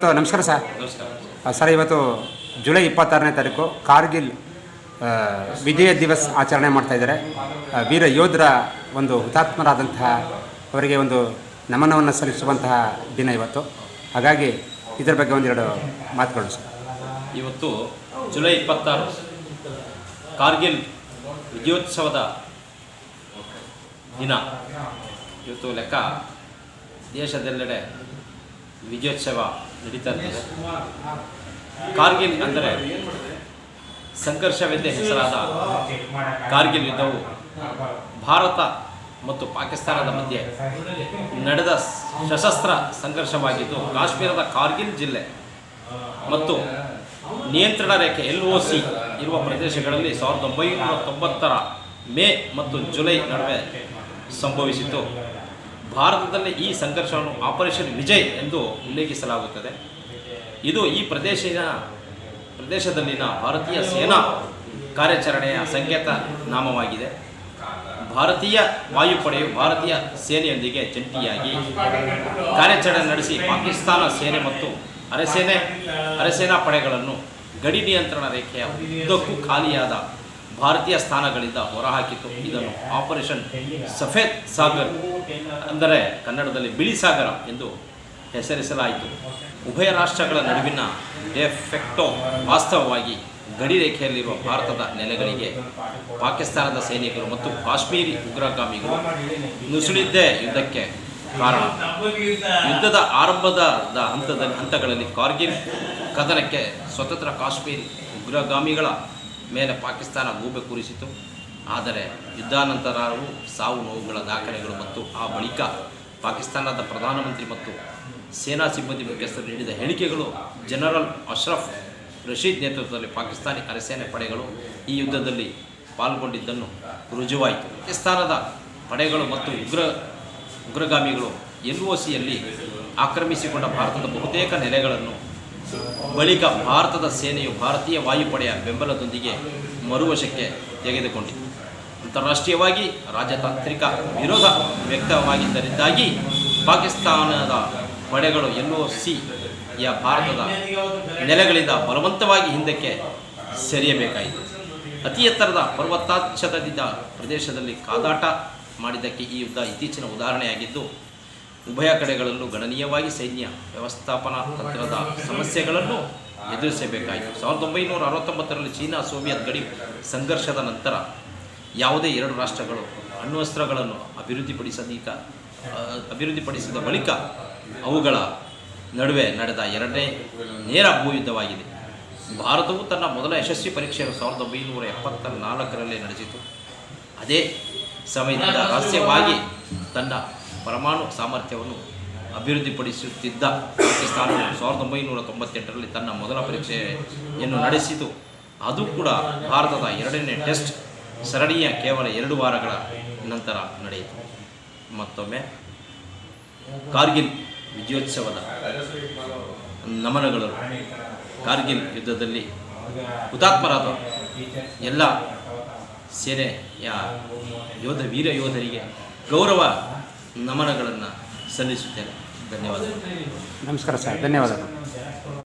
ನಮಸ್ಕಾರ ಸರ್. ನಮಸ್ಕಾರ. ಸರ್ ಇವತ್ತು ಜುಲೈ ಇಪ್ಪತ್ತಾರನೇ ತಾರೀಕು ಕಾರ್ಗಿಲ್ ವಿಜಯ ದಿವಸ್ ಆಚರಣೆ ಮಾಡ್ತಾ ಇದ್ದಾರೆ. ವೀರ ಯೋಧರ ಒಂದು ಹುತಾತ್ಮರಾದಂತಹ ಅವರಿಗೆ ಒಂದು ನಮನವನ್ನು ಸಲ್ಲಿಸುವಂತಹ ದಿನ ಇವತ್ತು. ಹಾಗಾಗಿ ಇದರ ಬಗ್ಗೆ ಒಂದೆರಡು ಮಾತುಗಳು ಸರ್. ಇವತ್ತು ಜುಲೈ ಇಪ್ಪತ್ತಾರು ಕಾರ್ಗಿಲ್ ವಿಜಯೋತ್ಸವದ ದಿನ. ಇವತ್ತು ಲೆಕ್ಕ ದೇಶದೆಲ್ಲೆಡೆ ವಿಜಯೋತ್ಸವ ನಡೀತಾ ಕಾರ್ಗಿಲ್ ಅಂದರೆ ಸಂಘರ್ಷವೆಂದೇ ಹೆಸರಾದ ಕಾರ್ಗಿಲ್ ಯುದ್ಧವು ಭಾರತ ಮತ್ತು ಪಾಕಿಸ್ತಾನದ ಮಧ್ಯೆ ನಡೆದ ಸಶಸ್ತ್ರ ಸಂಘರ್ಷವಾಗಿದ್ದು, ಕಾಶ್ಮೀರದ ಕಾರ್ಗಿಲ್ ಜಿಲ್ಲೆ ಮತ್ತು ನಿಯಂತ್ರಣ ರೇಖೆ ಎಲ್ ಒ ಸಿ ಇರುವ ಪ್ರದೇಶಗಳಲ್ಲಿ ಸಾವಿರದ ಒಂಬೈನೂರ ತೊಂಬತ್ತರ ಮೇ ಮತ್ತು ಜುಲೈ ನಡುವೆ ಸಂಭವಿಸಿತು ಭಾರತದಲ್ಲಿ ಈ ಸಂಘರ್ಷವನ್ನು ಆಪರೇಷನ್ ವಿಜಯ್ ಎಂದು ಉಲ್ಲೇಖಿಸಲಾಗುತ್ತದೆ. ಇದು ಈ ಪ್ರದೇಶದ ಪ್ರದೇಶದಲ್ಲಿನ ಭಾರತೀಯ ಸೇನಾ ಕಾರ್ಯಾಚರಣೆಯ ಸಂಕೇತ ನಾಮವಾಗಿದೆ. ಭಾರತೀಯ ವಾಯುಪಡೆಯು ಭಾರತೀಯ ಸೇನೆಯೊಂದಿಗೆ ಜಂಟಿಯಾಗಿ ಕಾರ್ಯಾಚರಣೆ ನಡೆಸಿ ಪಾಕಿಸ್ತಾನ ಸೇನೆ ಮತ್ತು ಅರೆಸೇನೆ ಅರೆಸೇನಾ ಪಡೆಗಳನ್ನು ಗಡಿ ನಿಯಂತ್ರಣ ರೇಖೆಯ ಉದ್ದಕ್ಕೂ ಖಾಲಿಯಾದ ಭಾರತೀಯ ಸ್ಥಾನಗಳಿಂದ ಹೊರಹಾಕಿತು ಇದನ್ನು ಆಪರೇಷನ್ ಸಫೇದ್ ಸಾಗರ್ ಅಂದರೆ ಕನ್ನಡದಲ್ಲಿ ಬಿಳಿ ಸಾಗರ ಎಂದು ಹೆಸರಿಸಲಾಯಿತು. ಉಭಯ ರಾಷ್ಟ್ರಗಳ ನಡುವಿನ ಡೆಫೆಕ್ಟೋ ವಾಸ್ತವವಾಗಿ ಗಡಿ ರೇಖೆಯಲ್ಲಿರುವ ಭಾರತದ ನೆಲೆಗಳಿಗೆ ಪಾಕಿಸ್ತಾನದ ಸೈನಿಕರು ಮತ್ತು ಕಾಶ್ಮೀರಿ ಉಗ್ರಗಾಮಿಗಳು ನುಸುಳಿದ್ದೇ ಯುದ್ಧಕ್ಕೆ ಕಾರಣ. ಯುದ್ಧದ ಆರಂಭದ ಹಂತದ ಹಂತಗಳಲ್ಲಿ ಕಾರ್ಗಿಲ್ ಕದನಕ್ಕೆ ಸ್ವತಂತ್ರ ಕಾಶ್ಮೀರಿ ಉಗ್ರಗಾಮಿಗಳ ಮೇಲೆ ಪಾಕಿಸ್ತಾನ ಗೂಬೆ ಕೂರಿಸಿತು. ಆದರೆ ಯುದ್ಧಾನಂತರವು ಸಾವು ನೋವುಗಳ ದಾಖಲೆಗಳು ಮತ್ತು ಆ ಬಳಿಕ ಪಾಕಿಸ್ತಾನದ ಪ್ರಧಾನಮಂತ್ರಿ ಮತ್ತು ಸೇನಾ ಸಿಬ್ಬಂದಿ ಮುಖ್ಯಸ್ಥರು ನೀಡಿದ ಹೇಳಿಕೆಗಳು ಜನರಲ್ ಅಶ್ರಫ್ ರಶೀದ್ ನೇತೃತ್ವದಲ್ಲಿ ಪಾಕಿಸ್ತಾನಿ ಅರೆಸೇನೆ ಪಡೆಗಳು ಈ ಯುದ್ಧದಲ್ಲಿ ಪಾಲ್ಗೊಂಡಿದ್ದನ್ನು ರುಜುವಾಯಿತು. ಪಾಕಿಸ್ತಾನದ ಪಡೆಗಳು ಮತ್ತು ಉಗ್ರ ಉಗ್ರಗಾಮಿಗಳು ಎಲ್ ಆಕ್ರಮಿಸಿಕೊಂಡ ಭಾರತದ ಬಹುತೇಕ ನೆಲೆಗಳನ್ನು ಬಳಿಕ ಭಾರತದ ಸೇನೆಯು ಭಾರತೀಯ ವಾಯುಪಡೆಯ ಬೆಂಬಲದೊಂದಿಗೆ ಮರುವಶಕ್ಕೆ ತೆಗೆದುಕೊಂಡಿತು. ಅಂತಾರಾಷ್ಟ್ರೀಯವಾಗಿ ರಾಜತಾಂತ್ರಿಕ ವಿರೋಧ ವ್ಯಕ್ತವಾಗಿದ್ದರಿಂದಾಗಿ ಪಾಕಿಸ್ತಾನದ ಪಡೆಗಳು ಎಲ್ ಒ ಸಿಯ ಭಾರತದ ನೆಲೆಗಳಿಂದ ಬಲವಂತವಾಗಿ ಹಿಂದಕ್ಕೆ ಸರಿಯಬೇಕಾಯಿತು. ಅತಿ ಎತ್ತರದ ಪರ್ವತಾಚ್ಛಾದಿತ ಪ್ರದೇಶದಲ್ಲಿ ಕಾದಾಟ ಮಾಡಿದ್ದಕ್ಕೆ ಈ ಯುದ್ಧ ಇತ್ತೀಚಿನ ಉದಾಹರಣೆಯಾಗಿದ್ದು ಉಭಯ ಕಡೆಗಳಲ್ಲೂ ಗಣನೀಯವಾಗಿ ಸೈನ್ಯ ವ್ಯವಸ್ಥಾಪನಾ ತಂತ್ರದ ಸಮಸ್ಯೆಗಳನ್ನು ಎದುರಿಸಬೇಕಾಯಿತು. ಸಾವಿರದ ಒಂಬೈನೂರ ಅರವತ್ತೊಂಬತ್ತರಲ್ಲಿ ಚೀನಾ ಸೋವಿಯತ್ ಗಡಿ ಸಂಘರ್ಷದ ನಂತರ ಯಾವುದೇ ಎರಡು ರಾಷ್ಟ್ರಗಳು ಅಣ್ವಸ್ತ್ರಗಳನ್ನು ಅಭಿವೃದ್ಧಿಪಡಿಸದೀಕ ಅಭಿವೃದ್ಧಿಪಡಿಸಿದ ಬಳಿಕ ಅವುಗಳ ನಡುವೆ ನಡೆದ ಎರಡನೇ ನೇರ ಭೂಯುದ್ಧವಾಗಿದೆ. ಭಾರತವು ತನ್ನ ಮೊದಲ ಯಶಸ್ವಿ ಪರೀಕ್ಷೆಯನ್ನು ಸಾವಿರದ ಒಂಬೈನೂರ ಎಪ್ಪತ್ತ ನಾಲ್ಕರಲ್ಲೇ ನಡೆಸಿತು. ಅದೇ ಸಮಯದಿಂದ ರಹಸ್ಯವಾಗಿ ತನ್ನ ಪರಮಾಣು ಸಾಮರ್ಥ್ಯವನ್ನು ಅಭಿವೃದ್ಧಿಪಡಿಸುತ್ತಿದ್ದ ಪಾಕಿಸ್ತಾನ ಸಾವಿರದ ಒಂಬೈನೂರ ತೊಂಬತ್ತೆಂಟರಲ್ಲಿ ತನ್ನ ಮೊದಲ ಪರೀಕ್ಷೆಯನ್ನು ನಡೆಸಿತು. ಅದು ಕೂಡ ಭಾರತದ ಎರಡನೇ ಟೆಸ್ಟ್ ಸರಣಿಯ ಕೇವಲ ಎರಡು ವಾರಗಳ ನಂತರ ನಡೆಯಿತು. ಮತ್ತೊಮ್ಮೆ ಕಾರ್ಗಿಲ್ ವಿಜಯೋತ್ಸವದ ನಮನಗಳು. ಕಾರ್ಗಿಲ್ ಯುದ್ಧದಲ್ಲಿ ಹುತಾತ್ಮರಾದ ಎಲ್ಲ ಸೇನೆಯ ಯೋಧ, ವೀರ ಯೋಧರಿಗೆ ಗೌರವ ನಮನಗಳನ್ನು ಸಲ್ಲಿಸುತ್ತೇನೆ. ಧನ್ಯವಾದಗಳು. ನಮಸ್ಕಾರ ಸರ್ ಧನ್ಯವಾದಗಳು.